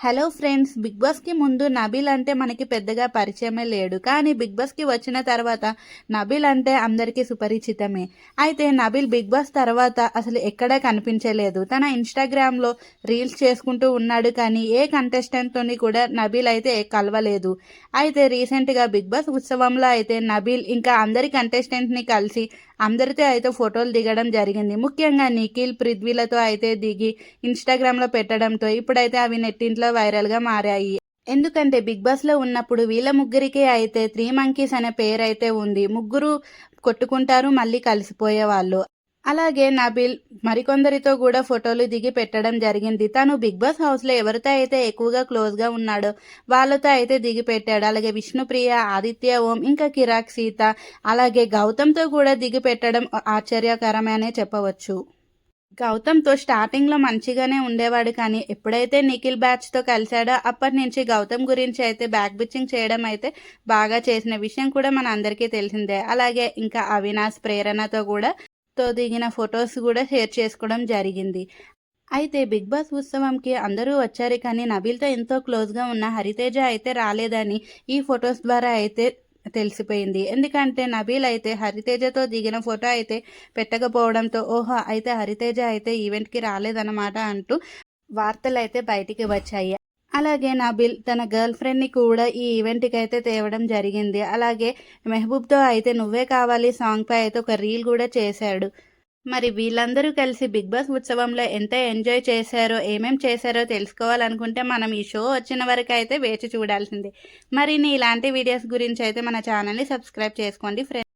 Hello friends big బాస్కి ముందు నబీల్ అంటే మనకి పెద్దగా పరిచయమే లేడు. కానీ బిగ్ బాస్కి వచ్చిన తర్వాత నబీల్ అంటే అందరికీ సుపరిచితమే. అయితే నబీల్ బిగ్ బాస్ తర్వాత అసలు ఎక్కడా కనిపించలేదు. తన ఇన్స్టాగ్రామ్లో రీల్స్ చేసుకుంటూ ఉన్నాడు కానీ ఏ కంటెస్టెంట్తోని కూడా నబీల్ అయితే కలవలేదు. అయితే రీసెంట్గా బిగ్ బాస్ ఉత్సవంలో అయితే నబీల్ ఇంకా అందరి కంటెస్టెంట్ని కలిసి అందరితో అయితే ఫోటోలు దిగడం జరిగింది. ముఖ్యంగా నిఖిల్ పృథ్వీలతో అయితే దిగి ఇన్స్టాగ్రామ్లో పెట్టడంతో ఇప్పుడైతే అవి నెట్టింట్లో వైరల్గా మారాయి. ఎందుకంటే బిగ్ బాస్లో ఉన్నప్పుడు వీళ్ళ ముగ్గురికి అయితే త్రీ మంకీస్ అనే పేరు అయితే ఉంది. ముగ్గురు కొట్టుకుంటారు మళ్ళీ కలిసిపోయే వాళ్ళు అలాగే నబిల్ మరికొందరితో కూడా ఫోటోలు దిగి పెట్టడం జరిగింది. తను బిగ్ బాస్ హౌస్లో ఎవరితో అయితే ఎక్కువగా క్లోజ్గా ఉన్నాడో వాళ్ళతో అయితే దిగి పెట్టాడు. అలాగే విష్ణుప్రియ ఆదిత్య ఓం ఇంకా కిరాక్ సీత అలాగే గౌతమ్తో కూడా దిగి పెట్టడం ఆశ్చర్యకరమనే చెప్పవచ్చు. గౌతమ్తో స్టార్టింగ్లో మంచిగానే ఉండేవాడు కానీ ఎప్పుడైతే నిఖిల్ బ్యాచ్తో కలిశాడో అప్పటి నుంచి గౌతమ్ గురించి అయితే బ్యాక్ బిచ్చింగ్ చేయడం అయితే బాగా చేసిన విషయం కూడా మన అందరికీ తెలిసిందే. అలాగే ఇంకా అవినాష్ ప్రేరణతో కూడా తో దిగిన ఫొటోస్ కూడా షేర్ చేసుకోవడం జరిగింది. అయితే బిగ్ బాస్ ఉత్సవంకి అందరూ వచ్చారు కానీ నబీల్తో ఎంతో క్లోజ్గా ఉన్న హరితేజ అయితే రాలేదని ఈ ఫొటోస్ ద్వారా అయితే తెలిసిపోయింది. ఎందుకంటే నబీల్ అయితే హరితేజతో దిగిన ఫోటో అయితే పెట్టకపోవడంతో ఓహో అయితే హరితేజ అయితే ఈవెంట్కి రాలేదన్నమాట అంటూ వార్తలు అయితే బయటికి వచ్చాయి. అలాగే నబిల్ తన గర్ల్ ఫ్రెండ్ని కూడా ఈ ఈవెంట్కి అయితే తేవడం జరిగింది. అలాగే మెహబూబ్తో అయితే నువ్వే కావాలి సాంగ్పై అయితే ఒక రీల్ కూడా చేశాడు. మరి వీళ్ళందరూ కలిసి బిగ్ బాస్ ఉత్సవంలో ఎంత ఎంజాయ్ చేశారో ఏమేం చేశారో తెలుసుకోవాలనుకుంటే మనం ఈ షో వచ్చిన వరకు అయితే వేచి చూడాల్సిందే. మరిన్ని ఇలాంటి వీడియోస్ గురించి అయితే మన ఛానల్ని సబ్స్క్రైబ్ చేసుకోండి ఫ్రెండ్స్.